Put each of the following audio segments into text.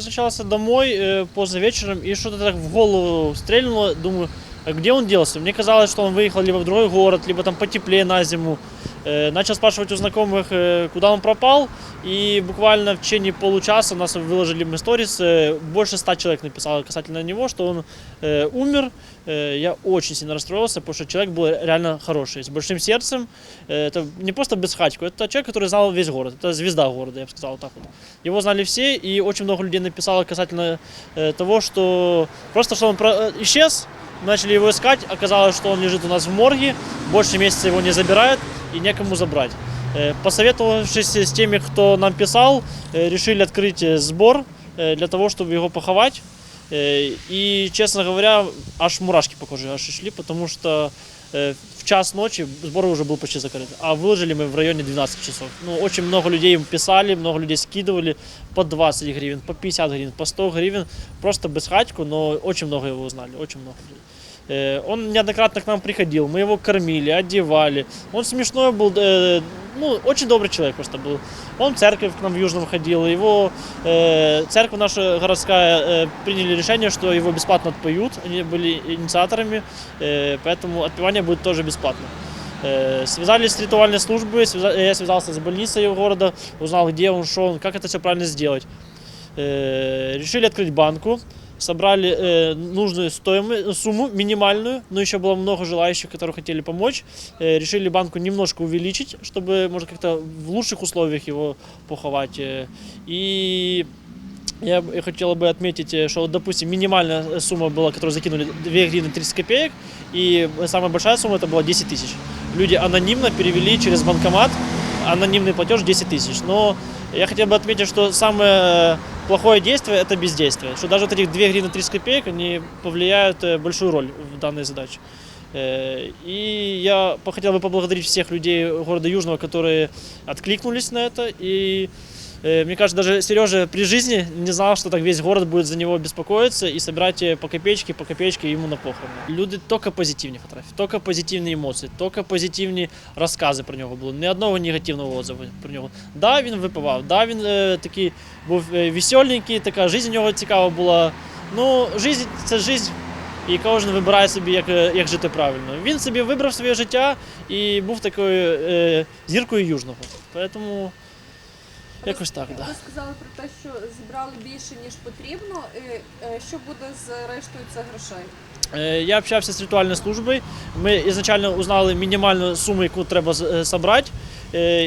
Возвращался домой э, поздно вечером и что-то так в голову стрельнуло. Думаю, а где он делся? Мне казалось, что он выехал либо в другой город, либо там потеплее на зиму. Начал спрашивать у знакомых, куда он пропал. И буквально в течение получаса нас выложили мы сторис. больше ста человек написало касательно него, что он умер. Я очень сильно расстроился, потому что человек был реально хороший, с большим сердцем. Э, это не просто безхатько, это человек, который знал весь город. Это звезда города, я бы сказал так вот. Его знали все, и очень много людей написало касательно э, того, что просто что он э, исчез, начали его искать, оказалось, что он лежит у нас в морге, больше месяца его не забирают и некому забрать. Э, Посоветовавшись с теми, кто нам писал, э, решили открыть э, сбор э, для того, чтобы его поховать. Э, И, честно говоря, аж мурашки по коже аж шли, потому что э, в час ночи сбор уже был почти закрыт. А выложили мы в районе 12 часов. Ну, очень много людей им писали, много людей скидывали по 20 гривен, по 50 гривен, по 100 гривен. Просто без хатьку, но очень много его узнали, очень много людей. Э, Он неоднократно к нам приходил, мы его кормили, одевали. Он смешной был, э, ну, очень добрый человек просто был. Он в церковь к нам в Южном ходил, его э, церковь наша городская э, приняли решение, что его бесплатно отпоют, они были инициаторами, э, поэтому отпевание будет тоже бесплатно. Э, Связались с ритуальной службой, связа- я связался с больницей города, узнал, где он, что он, как это все правильно сделать. Э, Решили открыть банку, Собрали э, нужную стоимость, сумму минимальную, но еще было много желающих, которые хотели помочь. Э, решили банку немножко увеличить, чтобы, может, как-то в лучших условиях его поховать. Э, и я хотела бы отметить, э, что, допустим, минимальная сумма была, которую закинули 2 гривны 30 копеек, и самая большая сумма это была 10 тысяч. Люди анонимно перевели через банкомат анонимный платеж 10 тысяч. Но я хотел бы отметить, что самое плохое действие – это бездействие. Что даже вот этих 2 гривны 30 копеек, они повлияют э, большую роль в данной задаче. Э, И я по- хотел бы поблагодарить всех людей города Южного, которые откликнулись на это. И э, мне кажется, даже Сережа при жизни не знал, что так весь город будет за него беспокоиться и собирать э, по копеечке, по копеечке ему на похороны. Люди только позитивні фотографії, только позитивні емоції, только позитивні розкази про нього було. Ні одного негативного отзиву про нього. Да, він випивав, да, він е, такий був веселенький, така життя у нього цікава була. Ну, життя це життя. І кожен вибирає собі, як, як жити правильно. Він собі вибрав своє життя і був такою е, зіркою южного. Тому якось так, так. Да. Ви сказали про те, що зібрали більше ніж потрібно. Е, е, Що буде з рештою цих грошей? Е, Я общався з ритуальною службою. Ми ізначально узнали мінімальну суму, яку треба зібрати.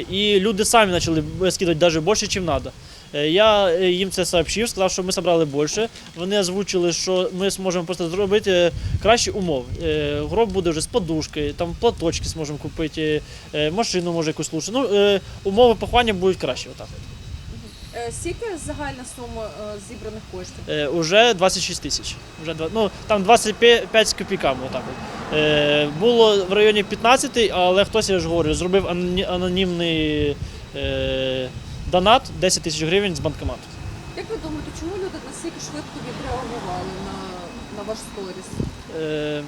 І люди самі почали скидати навіть більше, ніж треба. Я е, їм це сообщив, сказав, що ми зібрали більше. Вони озвучили, що ми зможемо просто зробити е, кращі умови. Е, Гроб буде вже з подушкою, там платочки зможемо купити, е, машину може якусь лучше. Ну, е, умови поховання будуть кращі. Отак. Е, Скільки загальна сума е, зібраних коштів? Е, уже 26 тисяч. Ну, там 25 з копійками. Отак. Е, було в районі 15, але хтось, я ж говорю, зробив анонімний е, донат 10 тисяч гривень з банкомату. Як ви думаєте, чому люди настільки швидко відреагували на, на ваш сторіс? Е,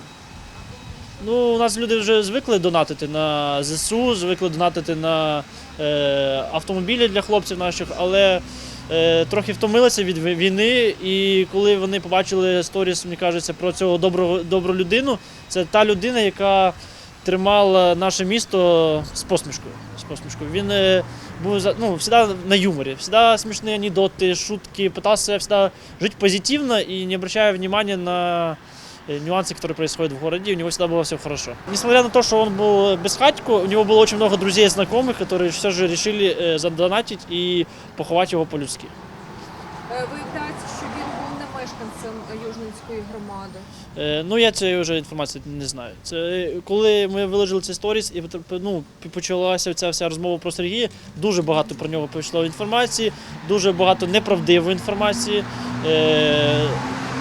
ну, у нас люди вже звикли донатити на ЗСУ, звикли донатити на е, автомобілі для хлопців наших, але е, трохи втомилися від ві- війни. І коли вони побачили сторіс, мені кажеться, про цього доброго, добру людину, це та людина, яка тримала наше місто з посмішкою. З посмішкою. Він е, був за- ну, всегда на юморе, всегда смешные анекдоты, шутки, пытался всегда жить позитивно и не обращая внимания на э, нюансы, которые происходят в городе, у него всегда было все хорошо. Несмотря на то, что он был без хатьку, у него было очень много друзей и знакомых, которые все же решили э, задонатить и поховать его по-людски. Е, Виявляється, що він був не мешканцем е, Южненської громади. Е, Ну, я цієї вже інформації не знаю. Це коли ми виложили цей сторіс і ну, почалася ця вся розмова про Сергія, дуже багато про нього пішло інформації, дуже багато неправдивої інформації. Е,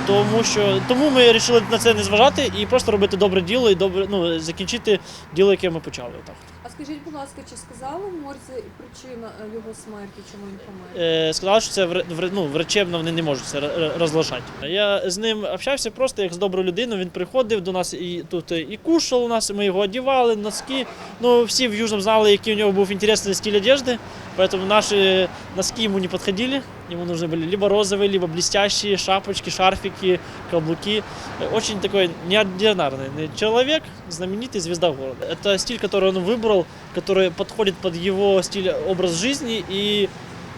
тому що тому ми вирішили на це не зважати і просто робити добре діло і добре ну, закінчити діло, яке ми почали. Так. Скажіть, будь ласка, чи сказала Морзі причину е, його смерті, чому він помер? Сказав, що це ну, врачебно вони не можуть це розглашати. Я з ним общався просто як з доброю людиною. Він приходив до нас і тут і кушав у нас, ми його одівали, носки. Ну, всі в Южному знали, який у нього був інтересний стиль одежди, поэтому наші носки ему не подходили. Ему нужны были либо розовые, либо блестящие шапочки, шарфики, каблуки. Э, Очень такой неординарный человек, знаменитый звезда города. Это стиль, который он выбрал, который подходит под его стиль, образ жизни, и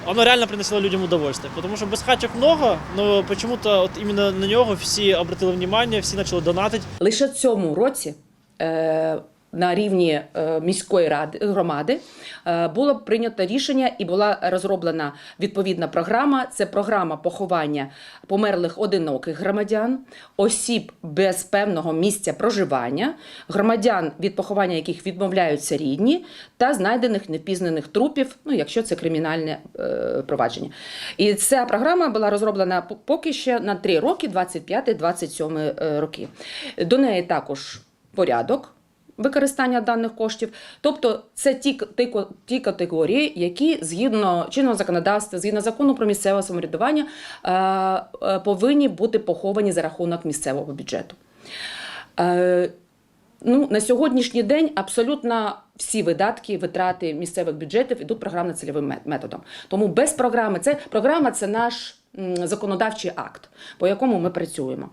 оно реально приносило людям удовольствие. Потому что безхатчик много, но почему-то от именно на нього всі обратили внимание, всі почали донатити. Лише в цьому році е, на рівні е, міської ради громади е, було прийнято рішення і була розроблена відповідна програма. Це програма поховання померлих одиноких громадян, осіб без певного місця проживання, громадян, від поховання яких відмовляються рідні, та знайдених невпізнаних трупів, ну якщо це кримінальне е, провадження. І ця програма була розроблена поки ще на три роки, 25-27 е, роки. До неї також порядок. Використання даних коштів, тобто це ті, ті, категорії, які згідно чинного законодавства, згідно закону про місцеве самоврядування, е, е, повинні бути поховані за рахунок місцевого бюджету. Е, Ну, на сьогоднішній день абсолютно всі видатки, витрати місцевих бюджетів йдуть програмно-цільовим методом. Тому без програми це програма це наш законодавчий акт, по якому ми працюємо.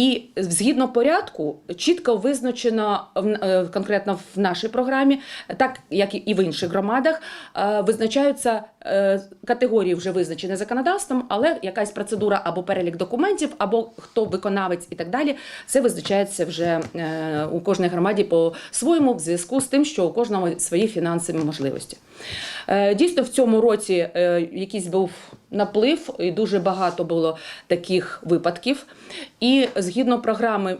І згідно порядку, чітко визначено е, конкретно в нашій програмі, так як і в інших громадах, е, визначаються е, категорії вже визначені законодавством, але якась процедура або перелік документів, або хто виконавець і так далі. Це визначається вже у кожній громаді по-своєму, в зв'язку з тим, що у кожного свої фінансові можливості. Дійсно, в цьому році якийсь був наплив, і дуже багато було таких випадків. І згідно програми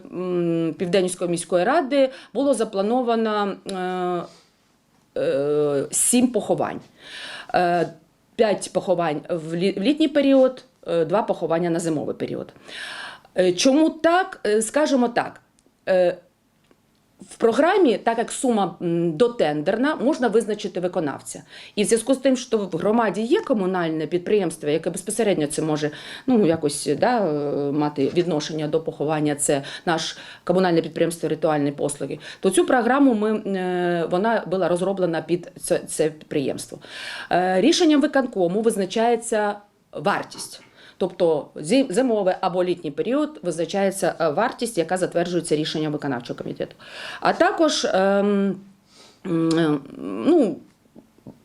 Південської міської ради було заплановано е, е, сім поховань. Е, П'ять поховань в літній період, два поховання на зимовий період. Чому так? Скажемо так. Е, В програмі, так як сума дотендерна, можна визначити виконавця. І в зв'язку з тим, що в громаді є комунальне підприємство, яке безпосередньо це може ну, якось да, е, мати відношення до поховання, це наш комунальне підприємство ритуальні послуги, то цю програму ми, е, вона була розроблена під це, це підприємство. Е, Рішенням виконкому визначається вартість. Тобто зимовий або літній період визначається е, вартість, яка затверджується рішенням виконавчого комітету. А також ем, е, ну,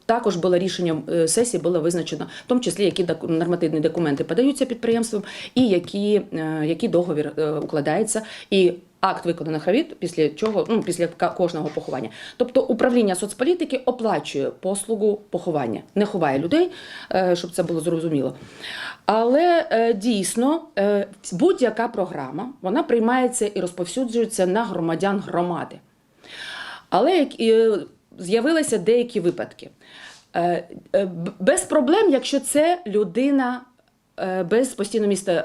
також було рішенням е, сесії було визначено, в тому числі які нормативні документи подаються підприємствам, і які, який договір укладається, і акт виконаних робіт, після чого ну після кожного поховання. Тобто управління соцполітики оплачує послугу поховання, не ховає людей, е, щоб це було зрозуміло. Але е, дійсно е, будь-яка програма вона приймається і розповсюджується на громадян громади. Але з'явилися деякі випадки. Без проблем, якщо це людина без постійного місця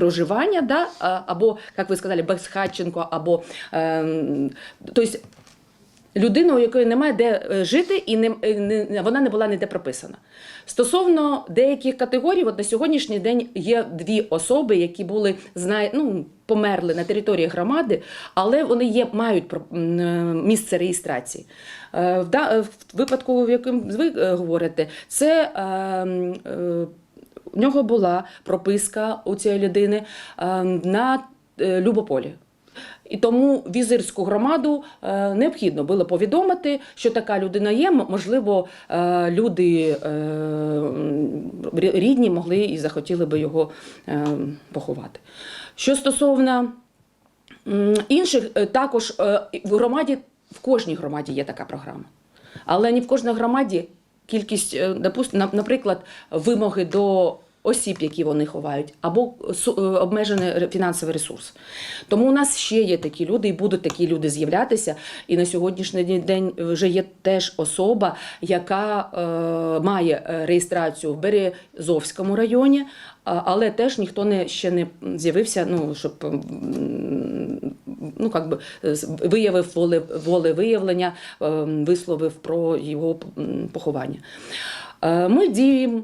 проживання, да? або, як ви сказали, без Хатченко, або е, м, тобто, людина, у якої немає де е, жити, і не, е, не, вона не була ніде прописана. Стосовно деяких категорій, от на сьогоднішній день є дві особи, які були знає, ну, померли на території громади, але вони є, мають е, місце реєстрації. В, випадку, в якому ви говорите, це е, м, е, у нього була прописка у цієї людини е, на е, Любополі. І тому візирську громаду е, необхідно було повідомити, що така людина є. Можливо, люди рідні могли і захотіли би його поховати. Що стосовно інших, також в громаді, в кожній громаді є така програма. Але не в кожній громаді кількість, е, на- наприклад, вимоги до осіб, які вони ховають, або е, обмежений фінансовий ресурс. Тому у нас ще є такі люди, і будуть такі люди з'являтися. І на сьогоднішній день вже є теж особа, яка е, має е, реєстрацію в Березовському районі, але теж ніхто не ще не з'явився, ну щоб ну, как би, виявив воле, волевиявлення, е, висловив про його поховання. Е, Ми діємо.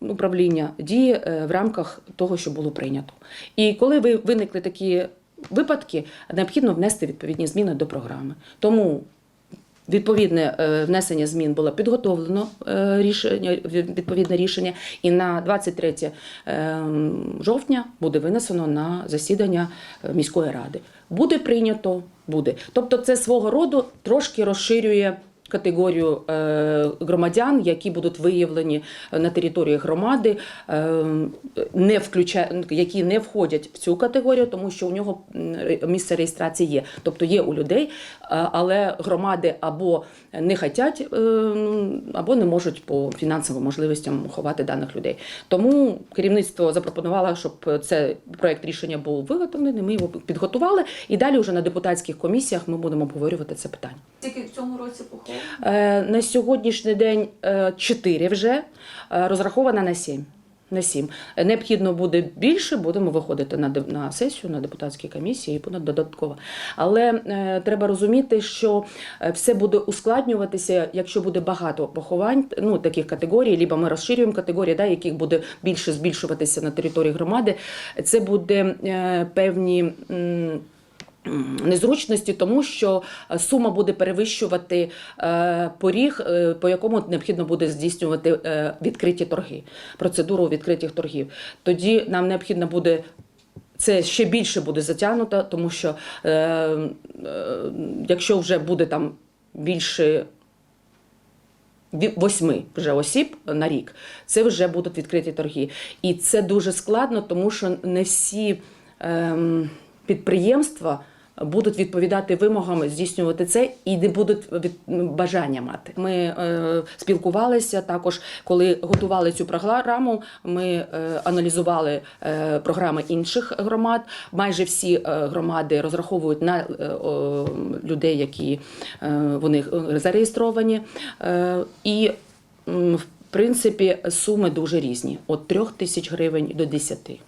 Управління діє е, в рамках того, що було прийнято. І коли ви виникли такі випадки, необхідно внести відповідні зміни до програми. Тому Відповідне е, внесення змін було підготовлено рішення, відповідне рішення, і на 23 е, жовтня буде винесено на засідання міської ради. Буде прийнято, буде. Тобто, це свого роду трошки розширює. Категорію е, громадян, які будуть виявлені на території громади, е, не включа... які не входять в цю категорію, тому що у нього місце реєстрації є. Тобто є у людей, але громади або не хочуть, або не можуть по фінансовим можливостям ховати даних людей. Тому керівництво запропонувало, щоб цей проект рішення був виготовлений. Ми його підготували, і далі вже на депутатських комісіях ми будемо обговорювати це питання. Тільки в цьому році поховали. Е, На сьогоднішній день 4 вже е, розрахована на 7. На 7. Необхідно буде більше, будемо виходити на, на сесію, на депутатські комісії і буде додатково. Але е, треба розуміти, що е, все буде ускладнюватися, якщо буде багато поховань, ну таких категорій, либо ми розширюємо категорії, да, яких буде більше збільшуватися на території громади. Це буде е, певні. м, Незручності, тому що е, сума буде перевищувати е, поріг, е, по якому необхідно буде здійснювати е, відкриті торги, процедуру відкритих торгів. Тоді нам необхідно буде. Це ще більше буде затягнуто, тому що е, е, якщо вже буде там більше восьми вже осіб на рік, це вже будуть відкриті торги. І це дуже складно, тому що не всі ем, підприємства будуть відповідати вимогам здійснювати це і не будуть бажання мати. Ми е, спілкувалися також, коли готували цю програму. Ми е, аналізували е, програми інших громад. Майже всі е, громади розраховують на е, о, людей, які е, вони зареєстровані. Е, і в принципі суми дуже різні: від 3 тисяч гривень до 10.